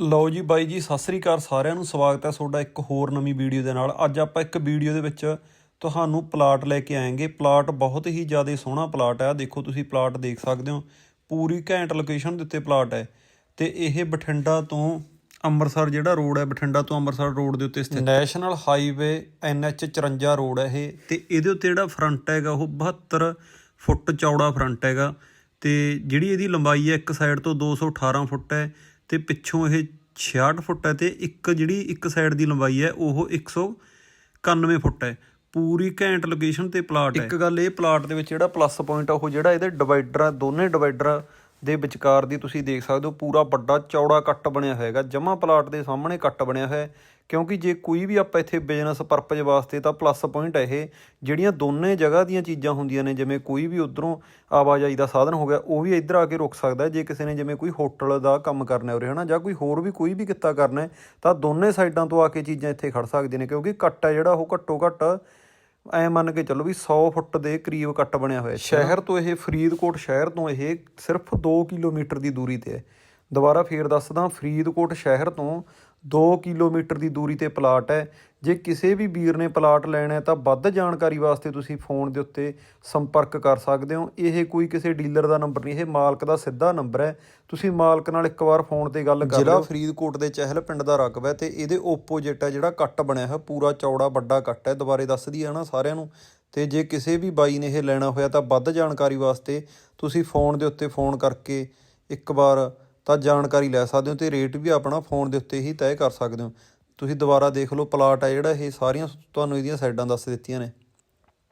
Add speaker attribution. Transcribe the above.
Speaker 1: ਲਓ ਜੀ ਬਾਈ ਜੀ ਸਤਿ ਸ੍ਰੀ ਅਕਾਲ ਸਾਰਿਆਂ ਨੂੰ ਸਵਾਗਤ ਹੈ ਤੁਹਾਡਾ ਇੱਕ ਹੋਰ ਨਵੀਂ ਵੀਡੀਓ ਦੇ ਨਾਲ। ਅੱਜ ਆਪਾਂ ਇੱਕ ਵੀਡੀਓ ਦੇ ਵਿੱਚ ਤੁਹਾਨੂੰ ਪਲਾਟ ਲੈ ਕੇ ਆਏਂਗੇ। ਪਲਾਟ ਬਹੁਤ ਹੀ ਜ਼ਿਆਦਾ ਸੋਹਣਾ ਪਲਾਟ ਹੈ। ਦੇਖੋ ਤੁਸੀਂ ਪਲਾਟ ਦੇਖ ਸਕਦੇ ਹੋ ਪੂਰੀ ਘੈਂਟ ਲੋਕੇਸ਼ਨ ਦੇ ਉੱਤੇ ਪਲਾਟ ਹੈ। ਤੇ ਇਹ ਬਠਿੰਡਾ ਤੋਂ ਅੰਮ੍ਰਿਤਸਰ ਜਿਹੜਾ ਰੋਡ ਹੈ ਬਠਿੰਡਾ ਤੋਂ ਅੰਮ੍ਰਿਤਸਰ ਰੋਡ ਦੇ ਉੱਤੇ ਸਥਿਤ ਨੈਸ਼ਨਲ ਹਾਈਵੇ NH 54 ਰੋਡ ਹੈ ਇਹ। ਤੇ ਇਹਦੇ ਉੱਤੇ ਜਿਹੜਾ ਫਰੰਟ ਹੈਗਾ ਉਹ 72 ਫੁੱਟ ਚੌੜਾ ਫਰੰਟ ਹੈਗਾ। ਤੇ ਜਿਹੜੀ ਇਹਦੀ ਲੰਬਾਈ ਹੈ ਇੱਕ ਸਾਈਡ ਤੋਂ 218 ਫੁੱਟ ਹੈ। ਤੇ ਪਿੱਛੋਂ ਇਹ 66 ਫੁੱਟ ਹੈ ਤੇ ਇੱਕ ਜਿਹੜੀ ਇੱਕ ਸਾਈਡ ਦੀ ਲੰਬਾਈ ਹੈ, ਉਹ 191 ਫੁੱਟ ਹੈ। ਪੂਰੀ ਘੈਂਟ ਲੋਕੇਸ਼ਨ ਤੇ ਪਲਾਟ ਹੈ। ਇੱਕ ਗੱਲ ਇਹ ਪਲਾਟ ਦੇ ਵਿੱਚ ਜਿਹੜਾ ਪਲੱਸ ਪੁਆਇੰਟ ਆ, ਉਹ ਜਿਹੜਾ ਇਹਦੇ ਡਿਵਾਈਡਰ ਆ, ਦੋਨੇ ਡਿਵਾਈਡਰ ਦੇ ਵਿਚਕਾਰ ਦੀ ਤੁਸੀਂ ਦੇਖ ਸਕਦੇ ਹੋ ਪੂਰਾ ਵੱਡਾ ਚੌੜਾ ਕੱਟ ਬਣਿਆ ਹੋਏਗਾ ਜਮਾ ਪਲਾਟ ਦੇ ਸਾਹਮਣੇ ਕੱਟ ਬਣਿਆ ਹੋਇਆ ਕਿਉਂਕਿ ਜੇ ਕੋਈ ਵੀ ਆਪਾਂ ਇੱਥੇ ਬਿਜ਼ਨਸ ਪਰਪਸ ਵਾਸਤੇ ਤਾਂ ਪਲੱਸ ਪੁਆਇੰਟ ਹੈ ਇਹ, ਜਿਹੜੀਆਂ ਦੋਨੇ ਜਗ੍ਹਾ ਦੀਆਂ ਚੀਜ਼ਾਂ ਹੁੰਦੀਆਂ ਨੇ, ਜਿਵੇਂ ਕੋਈ ਵੀ ਉਧਰੋਂ ਆਵਾਜਾਈ ਦਾ ਸਾਧਨ ਹੋ ਗਿਆ, ਉਹ ਵੀ ਇੱਧਰ ਆ ਕੇ ਰੁਕ ਸਕਦਾ ਜੇ ਕਿਸੇ ਨੇ ਜਿਵੇਂ ਕੋਈ ਹੋਟਲ ਦਾ ਕੰਮ ਕਰਨਾ ਉਰੇ, ਹਨਾ, ਜਾਂ ਕੋਈ ਹੋਰ ਵੀ ਕੋਈ ਵੀ ਕਿੱਤਾ ਕਰਨਾ ਤਾਂ ਦੋਨੇ ਸਾਈਡਾਂ ਤੋਂ ਆ ਕੇ ਚੀਜ਼ਾਂ ਇੱਥੇ ਖੜ ਸਕਦੀਆਂ ਨੇ, ਕਿਉਂਕਿ ਕੱਟ ਹੈ ਜਿਹੜਾ, ਉਹ ਘੱਟੋ ਘੱਟ ਐ ਮੰਨ ਕੇ ਚੱਲੋ ਵੀ 100 ਫੁੱਟ ਦੇ ਕਰੀਬ ਕੱਟ ਬਣਿਆ ਹੋਇਆ ਸ਼ਹਿਰ ਤੋਂ ਇਹ ਫਰੀਦਕੋਟ ਸ਼ਹਿਰ ਤੋਂ ਇਹ ਸਿਰਫ 2 ਕਿਲੋਮੀਟਰ ਦੀ ਦੂਰੀ ਤੇ ਹੈ। ਦੁਬਾਰਾ ਫੇਰ ਦੱਸਦਾ, ਫਰੀਦਕੋਟ ਸ਼ਹਿਰ ਤੋਂ 2 ਕਿਲੋਮੀਟਰ ਦੀ ਦੂਰੀ ਤੇ ਪਲਾਟ ਹੈ। ਜੇ ਕਿਸੇ ਵੀ ਵੀਰ ਨੇ ਪਲਾਟ ਲੈਣਾ ਹੈ ਤਾਂ ਵੱਧ ਜਾਣਕਾਰੀ ਵਾਸਤੇ ਤੁਸੀਂ ਫੋਨ ਦੇ ਉੱਤੇ ਸੰਪਰਕ ਕਰ ਸਕਦੇ ਹੋ। ਇਹ ਕੋਈ ਕਿਸੇ ਡੀਲਰ ਦਾ ਨੰਬਰ ਨਹੀਂ ਇਹ ਮਾਲਕ ਦਾ ਸਿੱਧਾ ਨੰਬਰ ਹੈ। ਤੁਸੀਂ ਮਾਲਕ ਨਾਲ ਇੱਕ ਵਾਰ ਫੋਨ ਤੇ ਗੱਲ ਕਰ ਲਿਓ। ਜ਼ਿਲ੍ਹਾ ਫਰੀਦਕੋਟ ਦੇ ਚਹਿਲ ਪਿੰਡ ਦਾ ਰਕਬਾ ਹੈ ਤੇ ਇਹਦੇ ਓਪੋਜਿਟ ਹੈ ਜਿਹੜਾ ਕੱਟ ਬਣਿਆ ਹੋਇਆ ਪੂਰਾ ਚੌੜਾ ਵੱਡਾ ਕੱਟ ਹੈ। ਦੁਬਾਰੇ ਦੱਸ ਦਈਏ ਨਾ ਸਾਰਿਆਂ ਨੂੰ। ਤੇ ਜੇ ਕਿਸੇ ਵੀ ਬਾਈ ਨੇ ਇਹ ਲੈਣਾ ਹੋਇਆ ਤਾਂ ਵੱਧ ਜਾਣਕਾਰੀ ਵਾਸਤੇ ਤੁਸੀਂ ਫੋਨ ਦੇ ਉੱਤੇ ਫੋਨ ਕਰਕੇ ਇੱਕ ਵਾਰ ਤਾਂ ਜਾਣਕਾਰੀ ਲੈ ਸਕਦੇ ਹੋ ਤੇ ਰੇਟ ਵੀ ਆਪਣਾ ਫੋਨ ਦੇ ਉੱਤੇ ਹੀ ਤੈਅ ਕਰ ਸਕਦੇ ਹੋ। ਤੁਸੀਂ ਦੁਬਾਰਾ ਦੇਖ ਲਓ ਪਲਾਟ ਹੈ ਜਿਹੜਾ, ਇਹ ਸਾਰੀਆਂ ਤੁਹਾਨੂੰ ਇਹਦੀਆਂ ਸਾਈਡਾਂ ਦੱਸ ਦਿੱਤੀਆਂ ਨੇ।